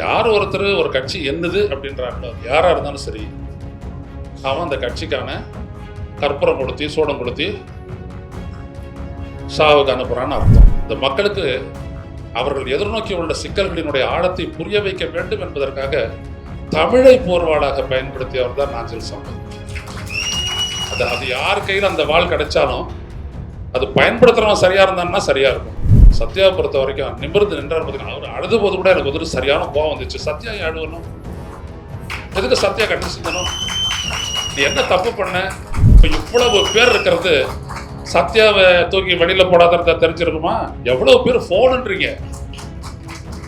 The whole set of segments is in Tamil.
யார் ஒருத்தர் ஒரு கட்சி என்னது அப்படின்றாங்களோ யாராக இருந்தாலும் சரி அவன் அந்த கட்சிக்கான கற்பூரம் கொடுத்தி சூடம் கொடுத்தி சாவுக்கு அனுப்புகிறான்னு அர்த்தம். இந்த மக்களுக்கு அவர்கள் எதிர்நோக்கி உள்ள சிக்கல்களினுடைய ஆழத்தை புரிய வைக்க வேண்டும் என்பதற்காக தமிழை போர்வாளாக பயன்படுத்தியவர் தான் நாஞ்சல் சம்பத் அது அது யார் கையில் அந்த வாள் கிடைச்சாலும் அது பயன்படுத்துகிறவன் சரியாக இருந்தான்னா சரியாக இருக்கும். சத்யாவை பொறுத்த வரைக்கும் நிமிர்ந்து நின்றார் பார்த்தீங்கன்னா அவர் அழுது போது கூட எனக்கு வந்துட்டு சரியான கோவம் வந்துச்சு. சத்யா அழுகணும்? அழுவணும் எதுக்கு சத்யா கட்டி செஞ்சணும் நீ என்ன தப்பு பண்ண? இப்போ இவ்வளவு பேர் இருக்கிறது சத்யாவை தூக்கி வெளியில் போடாத தெரிஞ்சிருக்குமா? எவ்வளோ பேர் ஃபோனுன்றீங்க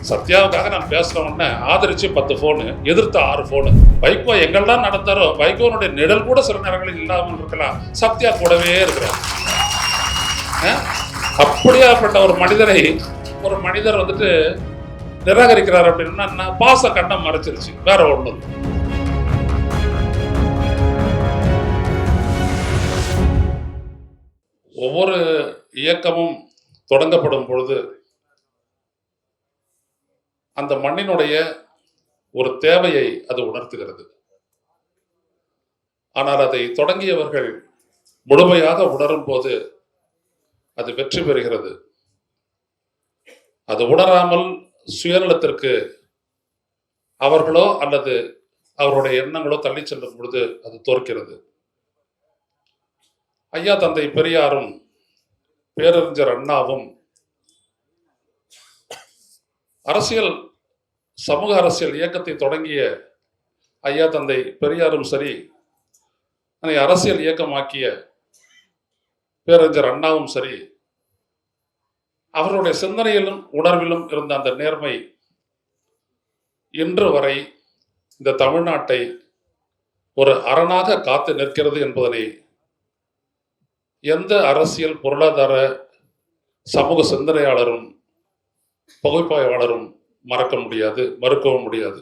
சத்யாவுக்காக நான் பேசுற ஆதரித்து ஆதரிச்சு பத்து ஃபோனு எதிர்த்து ஆறு ஃபோனு வைகோ எங்கெல்லாம் நடந்தாரோ வைகோனுடைய நிழல் கூட சில நேரங்களில் இல்லாமல் இருக்கலாம். சத்யா கூடவே இருக்கிறார். ஆ? அப்படியாப்பட்ட ஒரு மனிதரை ஒரு மனிதர் வந்துட்டு நிராகரிக்கிறார் அப்படின்னா என்ன? பாச கண்ணம் மறைச்சிருச்சு வேற ஒன்று ஒவ்வொரு இயக்கமும் தொடங்கப்படும் பொழுது அந்த மண்ணினுடைய ஒரு தேவையை அது உணர்த்துகிறது ஆனால் அதை தொடங்கியவர்கள் முழுமையாக உணரும் போது அது வெற்றி பெறுகிறது. அது உணராமல் சுயநலத்திற்கு அவர்களோ அல்லது அவருடைய எண்ணங்களோ தள்ளி செல்லும் பொழுது அது தோற்கிறது. ஐயா தந்தை பெரியாரும் பேரறிஞர் அண்ணாவும் அரசியல் சமூக அரசியல் இயக்கத்தை தொடங்கிய ஐயா தந்தை பெரியாரும் சரி அதை அரசியல் இயக்கமாக்கிய பேரறிஞர் அண்ணாவும் சரி அவருடைய சிந்தனையிலும் உணர்விலும் இருந்த அந்த நேர்மை இன்று வரை இந்த தமிழ்நாட்டை ஒரு அரணாக காத்து நிற்கிறது என்பதனை எந்த அரசியல் பொருளாதார சமூக சிந்தனையாளரும் பகுப்பாய்வாளரும் மறக்க முடியாது மறுக்கவும் முடியாது.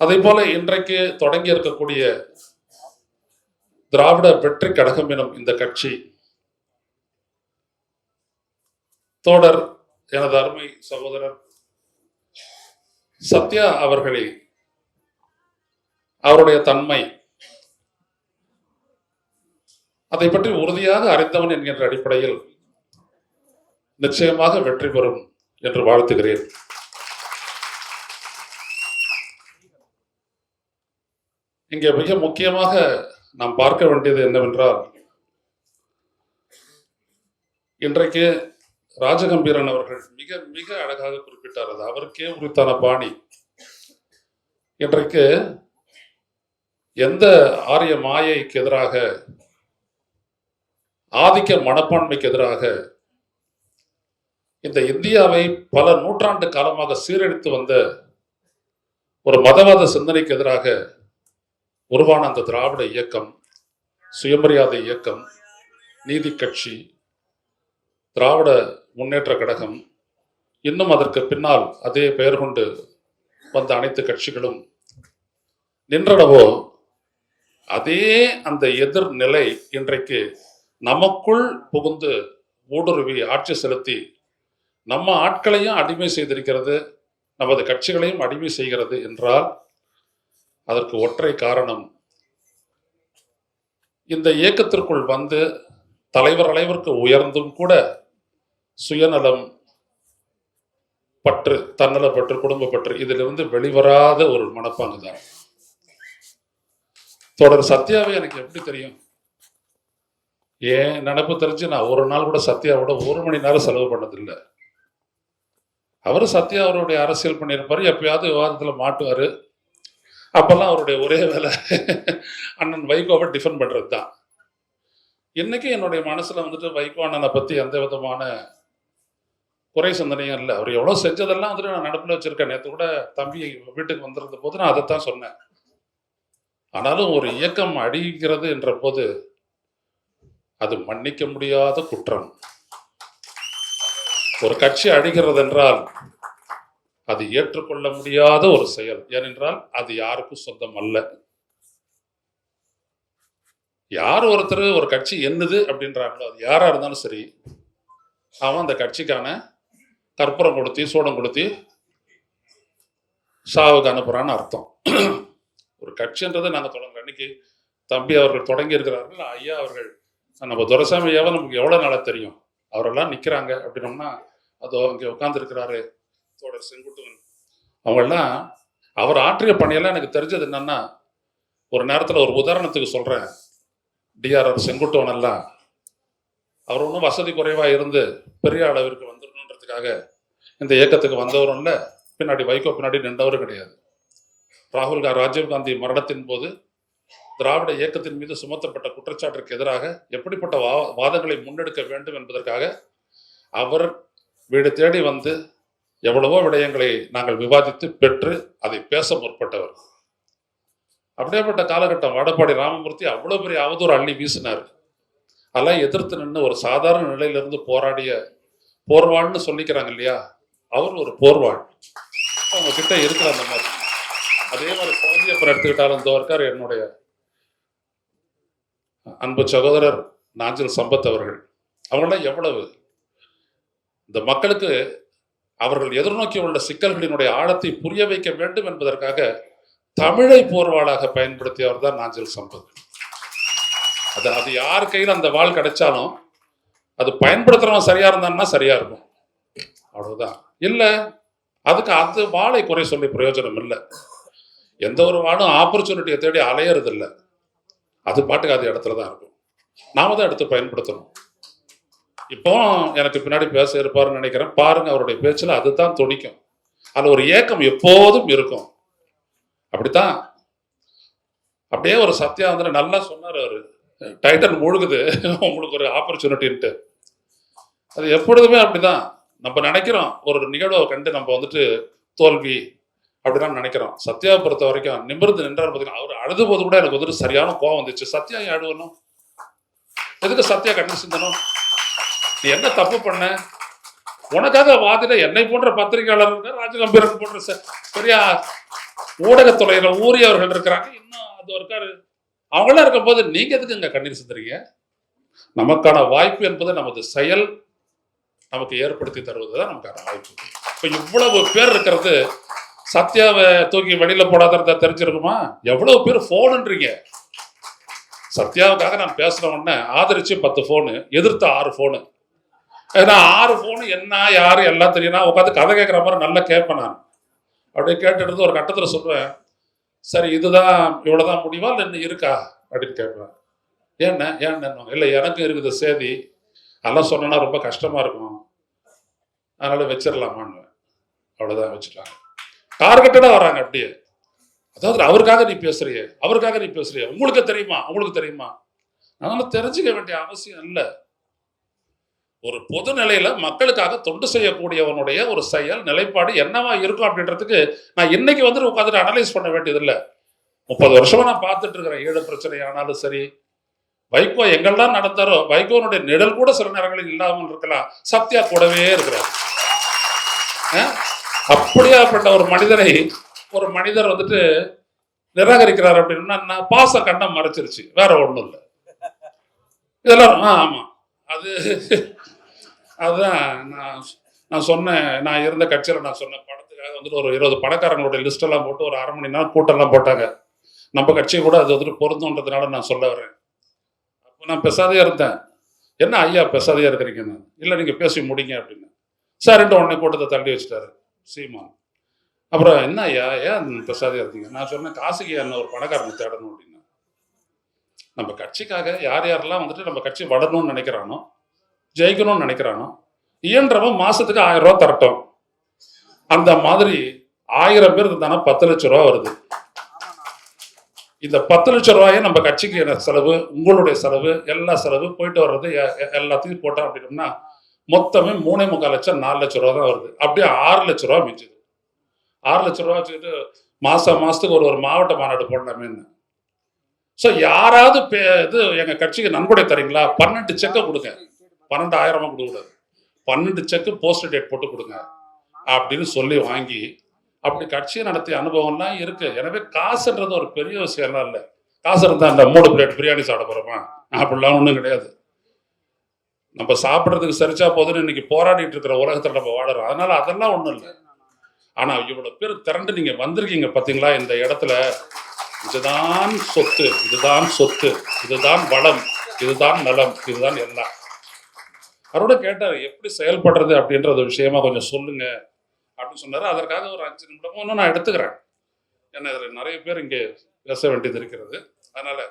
அதே போல இன்றைக்கு தொடங்கி இருக்கக்கூடிய திராவிட வெற்றி கழகம் எனும் இந்த கட்சி தோடர் எனது அருமை சகோதரர் சத்யா அவர்களை அவருடைய தன்மை அதை பற்றி உறுதியாக அறிந்தவன் என்கின்ற அடிப்படையில் நிச்சயமாக வெற்றி பெறும் என்று வாழ்த்துகிறேன். இங்கே மிக முக்கியமாக நாம் பார்க்க வேண்டியது என்னவென்றால் இன்றைக்கு ராஜகம்பீரன் அவர்கள் மிக மிக அழகாக குறிப்பிட்டார். அது அவருக்கே உரித்தான பாணி. இன்றைக்கு எந்த ஆரிய மாயைக்கு எதிராக ஆதிக்க மனப்பான்மைக்கு எதிராக இந்த இந்தியாவை பல நூற்றாண்டு காலமாக சீரழித்து வந்த ஒரு மதவாத சிந்தனைக்கு எதிராக உருவான அந்த திராவிட இயக்கம் சுயமரியாதை இயக்கம் நீதி கட்சி திராவிட முன்னேற்ற கழகம் இன்னும் அதற்கு பின்னால் அதே பெயர் கொண்டு வந்த அனைத்து கட்சிகளும் நின்றனவோ அதே அந்த எதிர்நிலை இன்றைக்கு நமக்குள் புகுந்து ஊடுருவி ஆட்சி செலுத்தி நம்ம ஆட்களையும் அடிமை செய்திருக்கிறது நமது கட்சிகளையும் அடிமை செய்கிறது என்றால் அதற்கு ஒற்றை காரணம் இந்த இயக்கத்திற்குள் வந்து தலைவர் அளவிற்கு உயர்ந்தும் கூட சுயநலம் பற்று தன்னலப்பற்று குடும்பப்பற்று இதிலிருந்து வெளிவராத ஒரு மனப்பாங்கு தான் தொடர் சத்யாவை எனக்கு எப்படி தெரியும்? ஏன் நினப்பு தெரிஞ்சு நான் ஒரு நாள் கூட சத்யாவோட ஒரு மணி நேரம் செலவு பண்ணதில்லை. அவர் சத்யா அவருடைய அரசியல் பண்ணியிருப்பாரு எப்பயாவது விவாதத்தில் மாட்டுவார். அப்போல்லாம் அவருடைய ஒரே வேலை அண்ணன் வைகோவை டிஃபன் பண்ணுறது தான் இன்னைக்கு என்னுடைய மனசில் வந்துட்டு வைகோ அண்ணனை பற்றி எந்த விதமான குறை சிந்தனையும் இல்லை. அவர் எவ்வளோ செஞ்சதெல்லாம் வந்துட்டு நான் நடப்பில் வச்சுருக்கேன். நேற்று கூட தம்பி வீட்டுக்கு வந்திருந்த போது நான் அதைத்தான் சொன்னேன். ஆனாலும் ஒரு இயக்கம் அடிக்கிறது என்ற போது அது மன்னிக்க முடியாத குற்றம். ஒரு கட்சி அழிகிறது என்றால் அது ஏற்றுக்கொள்ள முடியாத ஒரு செயல். ஏனென்றால் அது யாருக்கும் சொந்தம் அல்ல. யார் ஒருத்தர் ஒரு கட்சி என்னது அப்படின்றாங்களோ அது யாரா இருந்தாலும் சரி அவன் அந்த கட்சிக்கான கற்பூரம் கொடுத்தி சூடம் கொடுத்தி சாவுக்கு அனுப்புறான்னு அர்த்தம். ஒரு கட்சின்றதை நாங்கள் தொடங்குறோம். அன்னைக்கு தம்பி அவர்கள் தொடங்கி இருக்கிறார்கள். ஐயா அவர்கள் நம்ம துரசாமி ஐயாவை நமக்கு எவ்வளோ நாளாக தெரியும்? அவரெல்லாம் நிற்கிறாங்க அப்படின்னோம்னா அதோ அங்கே உட்காந்துருக்கிறாரு தோடர் செங்குட்டுவன். அவங்கெல்லாம் அவர் ஆற்றிய பணியெல்லாம் எனக்கு தெரிஞ்சது என்னன்னா ஒரு நேரத்தில் ஒரு உதாரணத்துக்கு சொல்கிறேன் டிஆர்ஆர் செங்குட்டுவன் எல்லாம் அவர் ஒன்றும் வசதி குறைவாக இருந்து பெரிய அளவிற்கு வந்துடணுன்றதுக்காக இந்த இயக்கத்துக்கு வந்தவரும் இல்லை. பின்னாடி வைகோ பின்னாடி நின்றவரும் கிடையாது. ராகுல் காந்தி ராஜீவ் காந்தி மரணத்தின் போது திராவிட இயக்கத்தின் மீது சுமத்தப்பட்ட குற்றச்சாட்டிற்கு எதிராக எப்படிப்பட்ட வா வாதங்களை முன்னெடுக்க வேண்டும் என்பதற்காக அவர் வீடு தேடி வந்து எவ்வளவோ விடயங்களை நாங்கள் விவாதித்து பெற்று அதை பேச முற்பட்டவர். அப்படியேப்பட்ட காலகட்டம். வடப்பாடி ராமமூர்த்தி அவ்வளவு பெரிய அவதூறு அள்ளி வீசினார். அதெல்லாம் எதிர்த்து நின்று ஒரு சாதாரண நிலையிலிருந்து போராடிய போர்வாள்னு சொல்லிக்கிறாங்க இல்லையா? அவர் ஒரு போர்வாள். அவங்க கிட்ட இருக்கிற அந்த மாதிரி. அதே மாதிரி குழந்தையப்பர் எடுத்துக்கிட்டாலும் இந்த இருக்கார் என்னுடைய அன்பு சகோதரர் நாஞ்சில் சம்பத் அவர்கள். அவங்களாம் எவ்வளவு? இந்த மக்களுக்கு அவர்கள் எதிர்நோக்கி உள்ள சிக்கல்களினுடைய ஆழத்தை புரிய வைக்க வேண்டும் என்பதற்காக தமிழை போர்வாளாக பயன்படுத்தியவர் தான் நாஞ்சல் சம்பத். அது அது யார் கையில் அந்த வாள் கிடைச்சாலும் அது பயன்படுத்துறவன் சரியா இருந்தான்னா சரியா இருக்கும். அவ்வளவுதான். இல்லை அதுக்கு அது வாளை குறை சொல்லி பிரயோஜனம் இல்லை. எந்த ஒரு வாழும் ஆப்பர்ச்சுனிட்டியை தேடி அலையறது இல்லை அது பாட்டுக்கு அது இடத்துல தான் இருக்கும். நாம தான் எடுத்து பயன்படுத்தணும். இப்போ எனக்கு பின்னாடி பேச இருப்பாருன்னு நினைக்கிறேன். பாருங்க அவருடைய பேச்சில் அதுதான் துணிக்கும். அதில் ஒரு ஏக்கம் எப்போதும் இருக்கும். அப்படித்தான். அப்படியே ஒரு சத்யா வந்து நல்லா சொன்னார் அவரு. டைட்டன் முழுகுது. உங்களுக்கு ஒரு ஆப்பர்ச்சுனிட்டின்ட்டு அது எப்பொழுதுமே அப்படிதான். நம்ம நினைக்கிறோம் ஒரு நிகழ்வை கண்டு நம்ம வந்துட்டு தோல்வி அப்படிதான் நினைக்கிறோம். சத்யாவை பொறுத்த வரைக்கும் நிமிர்ந்து நின்றார் பார்த்தீங்கன்னா அவர் அழுது போது கூட எனக்கு வந்துட்டு சரியான கோவம் வந்துச்சு. சத்யா ஏன் அழுவணும்? எதுக்கு சத்யா கண்ணு சிந்தனும் நீ என்ன தப்பு பண்ண? உனக்காக வாதிட என்னை போன்ற பத்திரிகையாளர்கள் ராஜகம்பீரன் போன்ற ச- பெரிய ஊடகத்துறையில ஊறியவர்கள் இருக்கிறாங்க. இன்னும் அது இருக்காரு. அவங்களாம் இருக்கும்போது நீங்க எதுக்கு இங்க கண்ணீர் சிந்துறீங்க? நமக்கான வாய்ப்பு என்பது நமது செயல் நமக்கு ஏற்படுத்தி தருவதுதான் நமக்கான வாய்ப்பு. இப்ப இவ்வளவு பேர் இருக்கிறது சத்யாவை தூக்கி வெளியில போடாத தெரிஞ்சிருக்குமா? எவ்வளவு பேர் போனுன்றீங்க. சத்யாவுக்காக நான் பேசுன உடனே ஆதரிச்சு பத்து போனு எதிர்த்து ஆறு போனு ஏன்னா ஆறு ஃபோனு என்ன யாரு எல்லாம் தெரியும் நான் உட்காந்து கதை கேட்குற மாதிரி நல்லா கேட்பேன் நான் அப்படியே கேட்டுட்டு ஒரு கட்டத்தில் சொல்லுவேன் சரி இதுதான் இவ்வளோதான் முடிவா இல்லை இன்னும் இருக்கா? அப்படின்னு கேட்பேன் ஏண்ணே ஏன்னு இல்லை எனக்கு இருக்குது சேதி அதெல்லாம் சொன்னேன்னா ரொம்ப கஷ்டமாக இருக்கும். அதனால் வச்சிடலாமான்னு. அவ்வளோதான் வச்சுட்டாங்க. டார்கெட்டடாக வராங்க அப்படியே. அதாவது அவருக்காக நீ பேசுறியே அவருக்காக நீ பேசுறிய. உங்களுக்கு தெரியுமா? உங்களுக்கு தெரியுமா? அதனால தெரிஞ்சுக்க வேண்டிய அவசியம் இல்லை. ஒரு பொது நிலையில மக்களுக்காக தொண்டு செய்யக்கூடியவனுடைய ஒரு செயல் நிலைப்பாடு என்னவா இருக்கும் அப்படின்றதுக்கு நான் இன்னைக்கு வந்து உட்காந்துட்டு அனலைஸ் பண்ண வேண்டியதில்லை. முப்பது வருஷமா நான் பார்த்துட்டு இருக்கிறேன். ஏழு பிரச்சனை ஆனாலும் சரி. வைகோ எங்கெல்லாம் நடந்தாரோ வைகோனுடைய நிழல் கூட சில நேரங்களில் இல்லாமல் இருக்கலாம். சத்யா கூடவே இருக்கிறார். அப்படியாப்பட்ட ஒரு மனிதரை ஒரு மனிதர் வந்துட்டு நிராகரிக்கிறார் அப்படின்னா பாச கண்டம் மறைச்சிருச்சு. வேற ஒண்ணும் இல்லை. இதெல்லாம் ஆ ஆமா. அது அதுதான் நான் நான் சொன்னேன் நான் இருந்த கட்சியில் நான் சொன்னேன் படத்துக்காக வந்துட்டு ஒரு இருபது பணக்காரங்களோட லிஸ்ட்டெல்லாம் போட்டு ஒரு அரை மணி நேரம் கூட்டம்லாம் போட்டாங்க. நம்ம கட்சி கூட அது வந்துட்டு பொருந்தோன்றதுனால நான் சொல்ல வரேன். அப்போ நான் பெசாதையாக இருந்தேன். என்ன ஐயா பெசாதையாக இருக்கிறீங்க நான்? இல்லை நீங்கள் பேசி முடிங்க அப்படின்னு. சரின்ட்டு உடனே கூட்டத்தை தள்ளி வச்சுட்டாரு சீமா அப்புறம் என்ன ஐயா ஏன் பெசாதையாக இருந்தீங்க நான் சொன்னேன் காசுக்கு என்ன ஒரு பணக்காரனை தேடணும் அப்படின்னு. நம்ம கட்சிக்காக யார் யாரெல்லாம் வந்துட்டு நம்ம கட்சி வளரணும்னு நினைக்கிறானோ ஜெயிக்கணும்னு நினைக்கிறானோ? இயன்றவன் மாசத்துக்கு ஆயிரம் ரூபா தரட்டும். அந்த மாதிரி ஆயிரம் பேர் இருந்தானா பத்து லட்ச ரூபா வருது. இந்த பத்து லட்ச ரூபாயை நம்ம கட்சிக்கு என்ன செலவு உங்களுடைய செலவு எல்லா செலவு போயிட்டு வர்றது எ- எல்லாத்தையும் போட்டோம் அப்படின்னோம்னா மொத்தமே மூணே முக்கால் லட்சம் நாலு லட்ச ரூபா தான் வருது. அப்படியே ஆறு லட்ச ரூபா மிஞ்சுது. ஆறு லட்ச ரூபா வச்சுக்கிட்டு மாசம் மாசத்துக்கு ஒரு ஒரு மாவட்ட மாநாடு போடலாமேன்னு ஸோ யாராவது பே- இது எங்க கட்சிக்கு நன்கொடை தரீங்களா? பன்னெண்டு செக்கை கொடுங்க. பன்னெண்டு ஆயிரமா கொடுக்கூடாது பன்னெண்டு செக்கு போஸ்ட் டேட் போட்டு கொடுங்க அப்படின்னு சொல்லி வாங்கி அப்படி கட்சியை நடத்திய அனுபவம்லாம் இருக்கு. எனவே காசுன்றது ஒரு பெரிய விஷயம்லாம் இல்லை. காசு இருந்தா அந்த மூணு பிளேட் பிரியாணி சாப்பிட போறோமா? அப்படிலாம் ஒன்றும் கிடையாது. நம்ம சாப்பிட்றதுக்கு சரிச்சா போதுன்னு இன்னைக்கு போராடிட்டு இருக்கிற உலகத்தில் நம்ம வாழறோம். அதனால அதெல்லாம் ஒன்றும் இல்லை. ஆனா இவ்வளவு பேர் திரண்டு நீங்க வந்திருக்கீங்க பாத்தீங்களா? இந்த இடத்துல இதுதான் சொத்து இதுதான் சொத்து இதுதான் வளம் இதுதான் நலம் இதுதான் எல்லாம். அவரோட கேட்டார் எப்படி செயல்படுறது? அப்படின்ற விஷயமா கொஞ்சம் சொல்லுங்க அப்படின்னு சொன்னார். அதற்காக ஒரு அஞ்சு நிமிடமும் இன்னும் நான் எடுத்துக்கிறேன். ஏன்னா இதில் நிறைய பேர் இங்கே பேச வேண்டியது இருக்கிறது. அதனால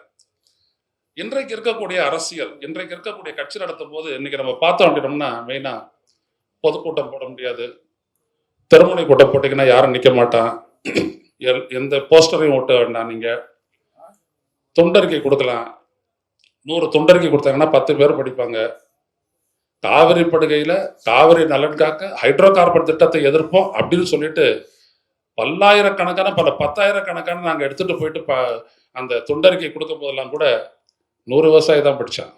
இன்றைக்கு இருக்கக்கூடிய அரசியல் இன்றைக்கு இருக்கக்கூடிய கட்சி நடத்தும் போது இன்னைக்கு நம்ம பார்த்தோம் அப்படின்னோம்னா மெயினாக பொதுக்கூட்டம் போட முடியாது. தெருமுனை கூட்டம் போட்டிங்கன்னா யாரும் நிற்க மாட்டான். எல்- எந்த போஸ்டரையும் ஓட்ட வேண்டாம் நீங்கள் தொண்டறிக்கை கொடுக்கலாம். நூறு தொண்டறிக்கை கொடுத்தாங்கன்னா பத்து பேர் படிப்பாங்க. காவிரி படுகையில காவிரி நலன் காக்க ஹைட்ரோ கார்பன் திட்டத்தை எதிர்ப்போம் அப்படின்னு சொல்லிட்டு பல்லாயிரக்கணக்கான பல பத்தாயிரக்கணக்கான நாங்க எடுத்துட்டு போயிட்டு ப- அந்த தொண்டறிக்கை கொடுக்கும் போதெல்லாம் கூட நூறு விவசாயி தான் படித்தான்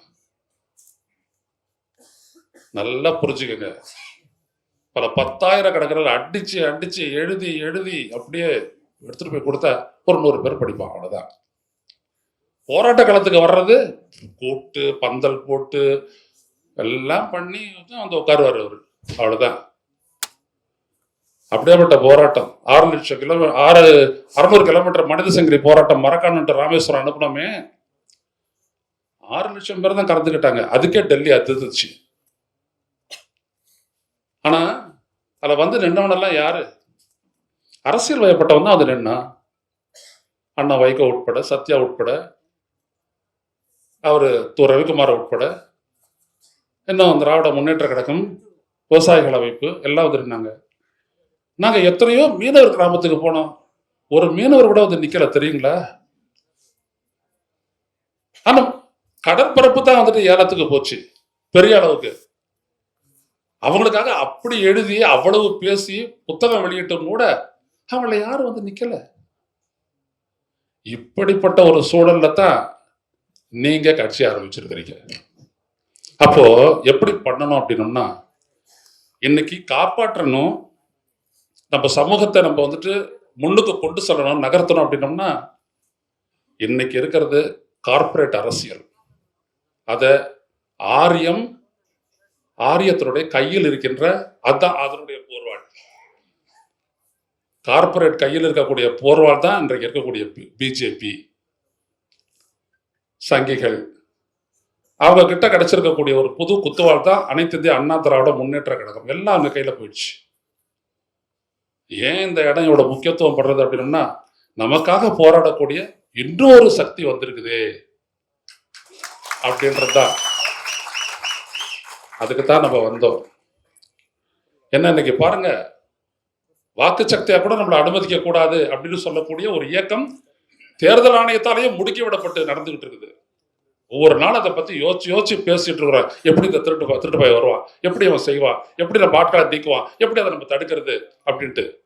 நல்லா புரிஞ்சுக்கங்க. பல பத்தாயிரக்கணக்கில் அடிச்சு அடிச்சு எழுதி எழுதி அப்படியே எடுத்துட்டு போய் கொடுத்தா ஒரு நூறு பேர் படிப்பான் அவ்வளவுதான். போராட்ட களத்துக்கு வர்றது கூட்டு பந்தல் போட்டு எல்லாம் பண்ணி வந்து உட்காருவார் அவர். அவ்வளோதான் அப்படியேப்பட்ட போராட்டம். ஆறு லட்சம் கிலோமீட்டர் ஆறு அறுநூறு கிலோமீட்டர் மனித சங்கிலி போராட்டம் மரக்காணுன்ட்டு ராமேஸ்வரம் அனுப்பினோமே ஆறு லட்சம் பேர் தான் கலந்துக்கிட்டாங்க அதுக்கே டெல்லி அதிர்ந்துச்சு ஆனா அதில் வந்து நின்றவனெல்லாம் யாரு? அரசியல் வயப்பட்டவன் தான் அது நின்னா. அண்ணா வைகோ உட்பட சத்யா உட்பட அவர் து ரவிக்குமார் உட்பட இன்னும் திராவிட முன்னேற்ற கழகம் விவசாயிகள் அமைப்பு எல்லாம் வந்துருந்தாங்க நாங்கள் எத்தனையோ மீனவர் கிராமத்துக்கு போனோம். ஒரு மீனவர் கூட வந்து நிக்கல தெரியுங்களா? ஆனா கடற்பரப்பு தான் வந்துட்டு ஏலத்துக்கு போச்சு பெரிய அளவுக்கு. அவங்களுக்காக அப்படி எழுதி அவ்வளவு பேசி புத்தகம் வெளியிட்டும் கூட அவங்கள யாரும் வந்து நிக்கல. இப்படிப்பட்ட ஒரு சூழல்ல தான் நீங்க கட்சி ஆரம்பிச்சிருக்கிறீங்க. அப்போ எப்படி பண்ணணும் அப்படின்னோம்னா இன்னைக்கு காப்பாற்றணும். நம்ம சமூகத்தை நம்ம வந்துட்டு முன்னுக்கு கொண்டு செல்லணும் நகர்த்தணும் அப்படின்னோம்னா இன்னைக்கு இருக்கிறது கார்ப்பரேட் அரசியல். அதை ஆரியம் ஆரியத்தினுடைய கையில் இருக்கின்ற அதுதான் அதனுடைய போர்வாள். கார்ப்பரேட் கையில் இருக்கக்கூடிய போர்வாள் தான் இன்றைக்கு இருக்கக்கூடிய பிஜேபி சங்கிகள் அவங்க கிட்ட கிடைச்சிருக்கக்கூடிய ஒரு புது குத்துவால் தான் அனைத்து இந்திய அண்ணா திராவிட முன்னேற்ற கழகம். எல்லாம் அவங்க கையில போயிடுச்சு. ஏன் இந்த இடம் இவ்வளவு முக்கியத்துவம் படுறது அப்படின்னா நமக்காக போராடக்கூடிய இன்னொரு சக்தி வந்திருக்குது. அப்படின்றதுதான். அதுக்கு தான் நம்ம வந்தோம். என்ன இன்னைக்கு பாருங்க வாக்கு சக்தியா கூட நம்மளை அனுமதிக்க கூடாது அப்படின்னு சொல்லக்கூடிய ஒரு இயக்கம் தேர்தல் ஆணையத்தாலேயே முடுக்கி விடப்பட்டு நடந்துகிட்டு இருக்குது. ஒவ்வொரு நாள் அதை பத்தி யோசிச்சு யோசிச்சு பேசிட்டு இருக்கிறோம் எப்படி இந்த திருட்டு திருட்டு போய் வருவான்? எப்படி அவன் செய்வான்? எப்படி நம்ம ஆட்களை நீக்குவான்? எப்படி அதை நம்ம தடுக்கிறது? அப்படின்ட்டு.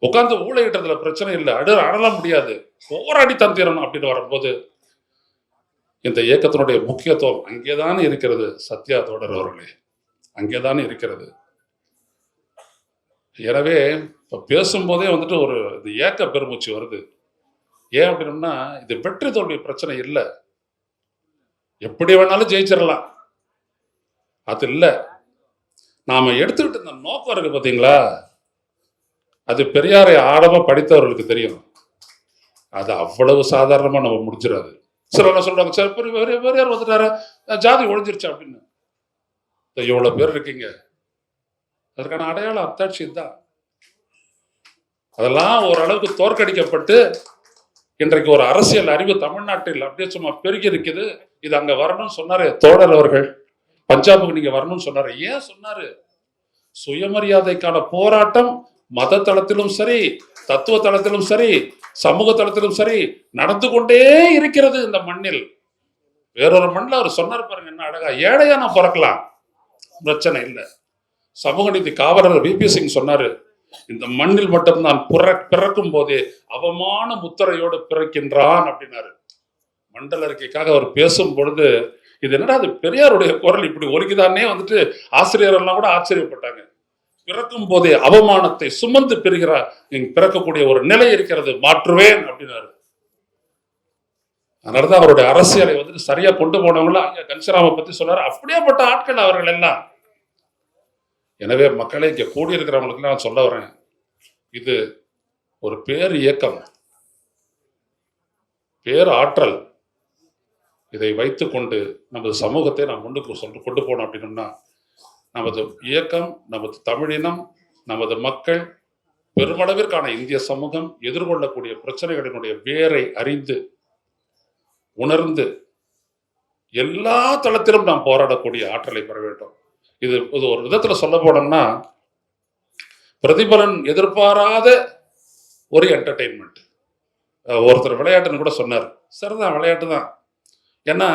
உட்காந்து ஊழையிட்டதுல பிரச்சனை இல்லை. அடு அடல முடியாது. போராடி தந்திரணும் அப்படின்னு வரும்போது இந்த இயக்கத்தினுடைய முக்கியத்துவம் அங்கேதான் இருக்கிறது சத்யா தோடர் அவர்களே. அங்கேதான் இருக்கிறது. எனவே இப்ப பேசும்போதே வந்துட்டு ஒரு இந்த ஏக்க பெருமூச்சு வருது. ஏன் அப்படின்னா இது வெற்றி தோல்வி பிரச்சனை இல்லை. எப்படி வேணாலும் ஜெயிச்சிடலாம் அது இல்லை. நாம எடுத்துக்கிட்டு இந்த நோக்கம் இருக்கு பார்த்தீங்களா அது பெரியாரை ஆழமா படித்தவர்களுக்கு தெரியும். அது அவ்வளவு சாதாரணமா நம்ம முடிச்சிடாது. சில என்ன சொல்றாங்க சார் பெரிய பெரிய பெரியார் வந்துட்டாரு? ஜாதி ஒழிஞ்சிருச்சு அப்படின்னு. இதோ பேர் இருக்கீங்க? அதற்கான அடையாளம் அத்தாட்சி தான் அதெல்லாம் ஓரளவுக்கு தோற்கடிக்கப்பட்டு இன்றைக்கு ஒரு அரசியல் அறிவு தமிழ்நாட்டில் அப்படியே சும்மா பெருகி இருக்குது. இது அங்க வரணும்னு சொன்னாரு தோழர் அவர்கள். பஞ்சாபுக்கு நீங்க வரணும்னு சொன்னாரு. ஏன் சொன்னாரு? சுயமரியாதைக்கான போராட்டம் மத தளத்திலும் சரி தத்துவ தளத்திலும் சரி சமூக தளத்திலும் சரி நடந்து கொண்டே இருக்கிறது இந்த மண்ணில். வேறொரு மண்ணில் அவர் சொன்னார் பாருங்க என்ன அழகா. ஏழையா நான் பிறக்கலாம். பிரச்சனை இல்லை. சமூக நீதி காவலர் விபி சிங் சொன்னாரு இந்த மண்ணில் மட்டும் நான் பிற பிறக்கும் போதே அவமான முத்திரையோடு பிறக்கின்றான் அப்படின்னாரு. மண்டல அறிக்கைக்காக அவர் பேசும் பொழுது இது என்னடா அது பெரியாருடைய குரல் இப்படி ஒருக்கிதானே வந்துட்டு ஆசிரியர் எல்லாம் கூட ஆச்சரியப்பட்டாங்க. பிறக்கும் போதே அவமானத்தை சுமந்து பெறுகிறார் இங்க பிறக்கக்கூடிய ஒரு நிலை இருக்கிறது மாற்றுவேன் அப்படின்னாரு. அதனாலதான் அவருடைய அரசியலை வந்துட்டு சரியா கொண்டு போனவங்கள ஐயா கன்சராம பத்தி சொன்னாரு. அப்படியேப்பட்ட ஆட்கள் அவர்கள் எல்லாம். எனவே மக்களை இங்க கூடியிருக்கிறவங்களுக்கு நான் சொல்ல வரேன். இது ஒரு பேர் இயக்கம். பேர் ஆற்றல். இதை வைத்துக்கொண்டு நமது சமூகத்தை நாம் முன்னுக்கு சொல்ல கொண்டு போனோம் அப்படின்னோம்னா நமது இயக்கம் நமது தமிழினம் நமது மக்கள் பெருமளவிற்கான இந்திய சமூகம் எதிர்கொள்ளக்கூடிய பிரச்சனைகளினுடைய வேரை அறிந்து உணர்ந்து எல்லா தளத்திலும் நாம் போராடக்கூடிய ஆற்றலை பெற வேண்டும். இது இது ஒரு விதத்தில் சொல்ல போனோம்னா பிரதிபலன் எதிர்பாராத ஒரு என்டர்டெயின்மெண்ட் ஒருத்தர் விளையாட்டுன்னு கூட சொன்னார். சரிதான் விளையாட்டு தான். ஏன்னா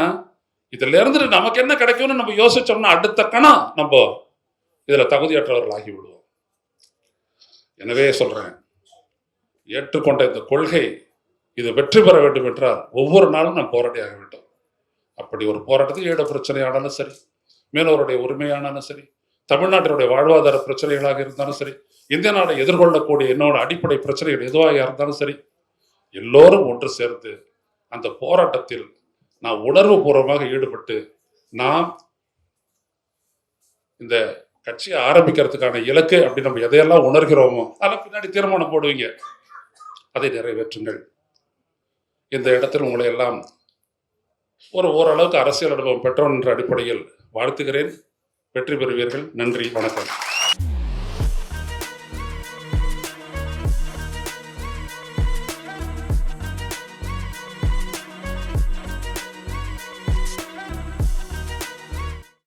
இதுல இருந்து நமக்கு என்ன கிடைக்கும்னு நம்ம யோசிச்சோம்னா அடுத்த கணம் நம்ம இதுல தகுதியற்றவர்கள் ஆகி விடுவோம் எனவே சொல்றேன் ஏற்றுக்கொண்ட இந்த கொள்கை இது வெற்றி பெற வேண்டும் என்றால் ஒவ்வொரு நாளும் நாம் போராடி ஆக வேண்டும். அப்படி ஒரு போராட்டத்தில் ஏட பிரச்சனையானாலும் சரி மீனவருடைய உரிமையானாலும் சரி தமிழ்நாட்டினுடைய வாழ்வாதார பிரச்சனைகளாக இருந்தாலும் சரி இந்திய நாடை எதிர்கொள்ளக்கூடிய என்னோட அடிப்படை பிரச்சனைகள் எதுவாக இருந்தாலும் சரி எல்லோரும் ஒன்று சேர்ந்து அந்த போராட்டத்தில் நான் உணர்வு பூர்வமாக ஈடுபட்டு நாம் இந்த கட்சியை ஆரம்பிக்கிறதுக்கான இலக்கு அப்படி நம்ம எதையெல்லாம் உணர்கிறோமோ அதெல்லாம் பின்னாடி தீர்மானம் போடுவீங்க. அதை நிறைவேற்றுங்கள். இந்த இடத்தில் உங்களை எல்லாம் ஒரு ஓரளவுக்கு அரசியல் அனுபவம் பெற்றோன் என்ற அடிப்படையில் வாழ்த்துகிறேன். வெற்றி பெறுவீர்கள். நன்றி. வணக்கம்.